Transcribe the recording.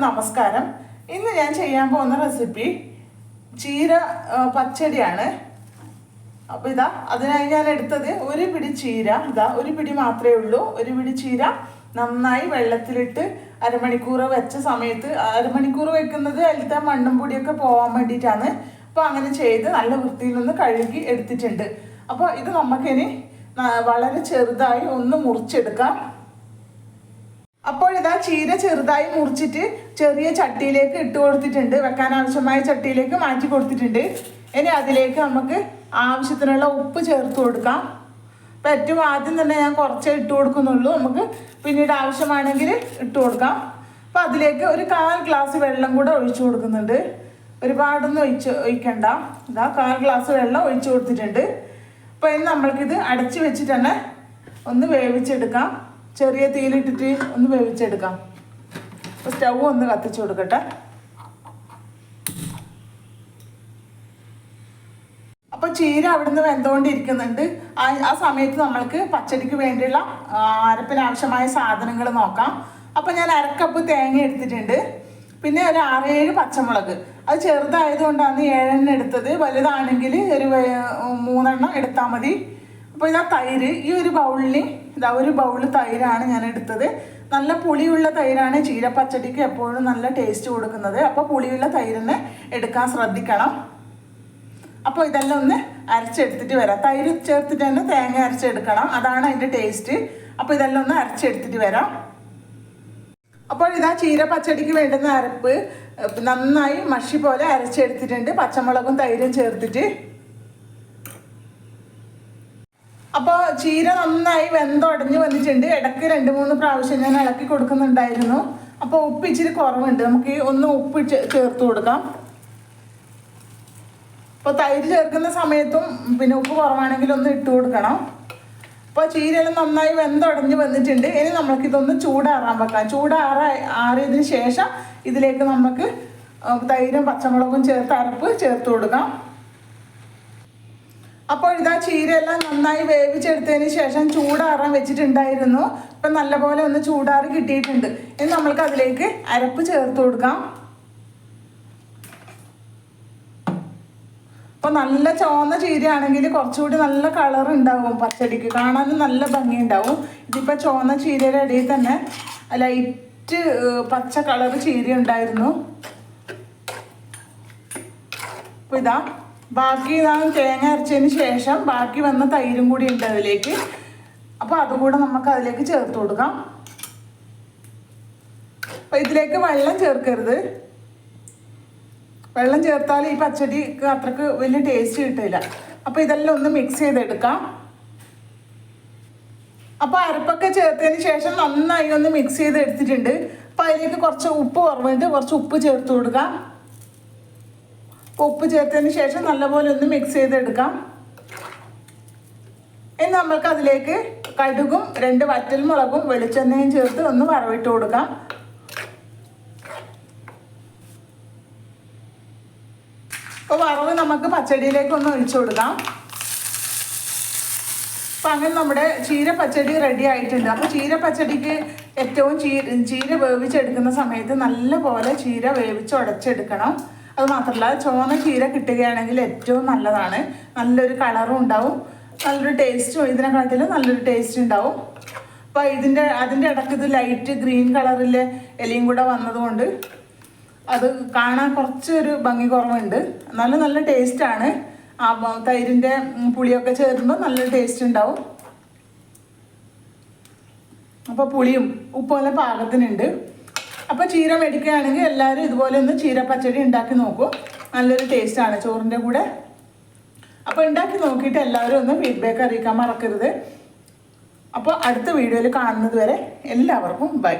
എല്ലാവർക്കും നമസ്കാരം. ഇന്ന് ഞാൻ ചെയ്യാൻ പോകുന്ന റെസിപ്പി ചീര പച്ചടിയാണ്. അപ്പോൾ ഇതാ അതിനായി ഞാൻ എടുത്തത് ഒരു പിടി ചീര. ഇതാ ഒരു പിടി മാത്രമേ ഉള്ളൂ. ഒരു പിടി ചീര നന്നായി വെള്ളത്തിലിട്ട് അരമണിക്കൂർ വെച്ച സമയത്ത് അരമണിക്കൂർ വെക്കുന്നത് അതിലത്തെ മണ്ണും പൊടിയൊക്കെ പോകാൻ വേണ്ടിയിട്ടാണ്. അപ്പോൾ അങ്ങനെ ചെയ്ത് നല്ല വൃത്തിയിൽ നിന്ന് കഴുകി എടുത്തിട്ടുണ്ട്. അപ്പോൾ ഇത് നമുക്കിനി വളരെ ചെറുതായി ഒന്ന് മുറിച്ചെടുക്കാം. അപ്പോൾ ഇതാ ചീര ചെറുതായി മുറിച്ചിട്ട് ചെറിയ ചട്ടിയിലേക്ക് ഇട്ട് കൊടുത്തിട്ടുണ്ട്. വെക്കാൻ ആവശ്യമായ ചട്ടിയിലേക്ക് മാറ്റി കൊടുത്തിട്ടുണ്ട്. ഇനി അതിലേക്ക് നമുക്ക് ആവശ്യത്തിനുള്ള ഉപ്പ് ചേർത്ത് കൊടുക്കാം. ഏറ്റവും ആദ്യം തന്നെ ഞാൻ കുറച്ചേ ഇട്ട് കൊടുക്കുന്നുള്ളൂ. നമുക്ക് പിന്നീട് ആവശ്യമാണെങ്കിൽ ഇട്ട് കൊടുക്കാം. അപ്പം അതിലേക്ക് ഒരു കാൽ ഗ്ലാസ് വെള്ളം കൂടെ ഒഴിച്ചു കൊടുക്കുന്നുണ്ട്. ഒരുപാടൊന്നും ഒഴിച്ച് ഒഴിക്കണ്ട. ഇതാ കാൽ ഗ്ലാസ് വെള്ളം ഒഴിച്ചു കൊടുത്തിട്ടുണ്ട്. അപ്പോൾ ഇനി നമ്മൾക്കിത് അടച്ചു വെച്ചിട്ട് തന്നെ ഒന്ന് വേവിച്ചെടുക്കാം. ചെറിയ തീയിലിട്ടിട്ട് ഒന്ന് വേവിച്ചെടുക്കാം. അപ്പോൾ സ്റ്റൗ ഒന്ന് കത്തിച്ച് കൊടുക്കട്ടെ. അപ്പോൾ ചീര അവിടുന്ന് വെന്തുകൊണ്ടിരിക്കുന്നുണ്ട് ആ സമയത്ത് നമ്മൾക്ക് പച്ചടിക്ക് വേണ്ടിയുള്ള അരപ്പിനാവശ്യമായ സാധനങ്ങൾ നോക്കാം. അപ്പോൾ ഞാൻ അരക്കപ്പ് തേങ്ങ എടുത്തിട്ടുണ്ട്. പിന്നെ ഒരു ആറേഴ് പച്ചമുളക്. അത് ചെറുതായതുകൊണ്ടാണ് ഏഴെണ്ണം എടുത്തത്. വലുതാണെങ്കിൽ ഒരു മൂന്നെണ്ണം എടുത്താൽ മതി. അപ്പോൾ ഇതാ തൈര് ഈ ഒരു ബൗളിൽ ഇതാ ഒരു ബൗൾ തൈരാണ് ഞാൻ എടുത്തത്. നല്ല പുളിയുള്ള തൈരാണ് ചീര പച്ചടിക്ക് എപ്പോഴും നല്ല ടേസ്റ്റ് കൊടുക്കുന്നത്. അപ്പോൾ പുളിയുള്ള തൈരിനെ എടുക്കാൻ ശ്രദ്ധിക്കണം. അപ്പോൾ ഇതെല്ലാം ഒന്ന് അരച്ചെടുത്തിട്ട് വരാം. തൈര് ചേർത്തിട്ട് തന്നെ തേങ്ങ അരച്ചെടുക്കണം. അതാണ് അതിന്റെ ടേസ്റ്റ് അപ്പോൾ ഇതെല്ലാം ഒന്ന് അരച്ചെടുത്തിട്ട് വരാം. അപ്പോൾ ഇതാ ചീര പച്ചടിക്ക് വേണ്ടുന്ന അരപ്പ് നന്നായി മഷി പോലെ അരച്ചെടുത്തിട്ടുണ്ട്. പച്ചമുളകും തൈരും ചേർത്തിട്ട്. അപ്പോൾ ചീര നന്നായി വെന്തുടഞ്ഞ് വന്നിട്ടുണ്ട്. ഇടയ്ക്ക് രണ്ട് മൂന്ന് പ്രാവശ്യം ഞാൻ ഇളക്കി കൊടുക്കുന്നുണ്ടായിരുന്നു. അപ്പോൾ ഉപ്പ് ഇച്ചിരി കുറവുണ്ട്. നമുക്ക് ഒന്ന് ഉപ്പ് ചേർത്ത് കൊടുക്കാം. അപ്പോൾ തൈര് ചേർക്കുന്ന സമയത്തും പിന്നെ ഉപ്പ് കുറവാണെങ്കിൽ ഒന്ന് ഇട്ട് കൊടുക്കണം. അപ്പോൾ ചീരയെല്ലാം നന്നായി വെന്തുടഞ്ഞ് വന്നിട്ടുണ്ട്. ഇനി നമുക്ക് ഇതൊന്ന് ചൂടാറാൻ വെക്കാം. ചൂടാറ ആറിയതിന് ശേഷം ഇതിലേക്ക് നമുക്ക് തൈരും പച്ചമുളകും ചേർത്ത് അരപ്പ് ചേർത്ത് കൊടുക്കാം. അപ്പോൾ ഇതാ ചീരയെല്ലാം നന്നായി വേവിച്ചെടുത്തതിന് ശേഷം ചൂടാറാൻ വെച്ചിട്ടുണ്ടായിരുന്നു. ഇപ്പം നല്ലപോലെ ഒന്ന് ചൂടാറി കിട്ടിയിട്ടുണ്ട്. ഇനി നമ്മൾക്ക് അതിലേക്ക് അരപ്പ് ചേർത്ത് കൊടുക്കാം. അപ്പോൾ നല്ല ചുവന്ന ചീരയാണെങ്കിൽ കുറച്ചുകൂടി നല്ല കളർ ഉണ്ടാവും പച്ചടിക്ക്. കാണാനും നല്ല ഭംഗി ഉണ്ടാവും ഇതിപ്പോൾ ചുവന്ന ചീരയുടെ ഇടയിൽ തന്നെ ലൈറ്റ് പച്ച കളർ ചീര ഉണ്ടായിരുന്നു. അപ്പോൾ ഇതാ ബാക്കി ഇതാ തേങ്ങ അരച്ചതിന് ശേഷം ബാക്കി വന്ന തൈരും കൂടി ഉണ്ട് അതിലേക്ക്. അപ്പോൾ അതുകൂടെ നമുക്ക് അതിലേക്ക് ചേർത്ത് കൊടുക്കാം. അപ്പൊ ഇതിലേക്ക് വെള്ളം ചേർക്കരുത്. വെള്ളം ചേർത്താൽ ഈ പച്ചടിക്ക് അത്രയ്ക്ക് വലിയ ടേസ്റ്റ് കിട്ടില്ല. അപ്പോൾ ഇതെല്ലാം ഒന്ന് മിക്സ് ചെയ്തെടുക്കാം. അപ്പോൾ അരപ്പൊക്കെ ചേർത്തതിന് ശേഷം നന്നായി ഒന്ന് മിക്സ് ചെയ്ത് എടുത്തിട്ടുണ്ട് അപ്പോൾ അതിലേക്ക് കുറച്ച് ഉപ്പ് കുറവുണ്ട്. കുറച്ച് ഉപ്പ് ചേർത്ത് കൊടുക്കാം. ഉപ്പ് ചേർത്തതിന് ശേഷം നല്ലപോലെ ഒന്ന് മിക്സ് ചെയ്തെടുക്കാം. ഇനി നമുക്ക് അതിലേക്ക് കടുകും രണ്ട് വറ്റൽ മുളകും വെളിച്ചെണ്ണയും ചേർത്ത് ഒന്ന് വറവിട്ട് കൊടുക്കാം. അപ്പോൾ വറവ് നമുക്ക് പച്ചടിയിലേക്ക് ഒന്ന് ഒഴിച്ചു കൊടുക്കാം. അപ്പം അങ്ങനെ നമ്മുടെ ചീര പച്ചടി റെഡി ആയിട്ടുണ്ട്. അപ്പോൾ ചീര പച്ചടിക്ക് ഏറ്റവും ചീര ചീര വേവിച്ചെടുക്കുന്ന സമയത്ത് നല്ലപോലെ ചീര വേവിച്ച് ഉടച്ചെടുക്കണം അത് മാത്രമല്ല ചുവന്ന ചീര കിട്ടുകയാണെങ്കിൽ ഏറ്റവും നല്ലതാണ്. നല്ലൊരു കളറും ഉണ്ടാവും. നല്ലൊരു ടേസ്റ്റും ഇതിനെക്കാട്ടിലും നല്ലൊരു ടേസ്റ്റ് ഉണ്ടാവും. അപ്പോൾ ഇതിന്റെ അതിന്റെ ഇടയ്ക്ക് ഇത് ലൈറ്റ് ഗ്രീൻ കളറിലെ എലിയും കൂടെ വന്നതുകൊണ്ട് അത് കാണാൻ കുറച്ചൊരു ഭംഗി കുറവുണ്ട്. എന്നാലും നല്ല ടേസ്റ്റാണ് ആ തൈരിന്റെ പുളിയൊക്കെ ചേരുമ്പോൾ നല്ലൊരു ടേസ്റ്റ് ഉണ്ടാവും. അപ്പോൾ പുളിയും ഉപ്പൊക്കെ പാകത്തിനുണ്ട്. അപ്പോൾ ചീര മേടിക്കുകയാണെങ്കിൽ എല്ലാവരും ഇതുപോലെ ഒന്ന് ചീര പച്ചടി ഉണ്ടാക്കി നോക്കൂ. നല്ലൊരു ടേസ്റ്റാണ് ചോറിന്റെ കൂടെ. അപ്പോൾ ഉണ്ടാക്കി നോക്കിയിട്ട് എല്ലാവരും ഒന്ന് ഫീഡ്ബാക്ക് അറിയിക്കാൻ മറക്കരുത്. അപ്പോൾ അടുത്ത വീഡിയോയിൽ കാണുന്നത് വരെ എല്ലാവർക്കും ബൈ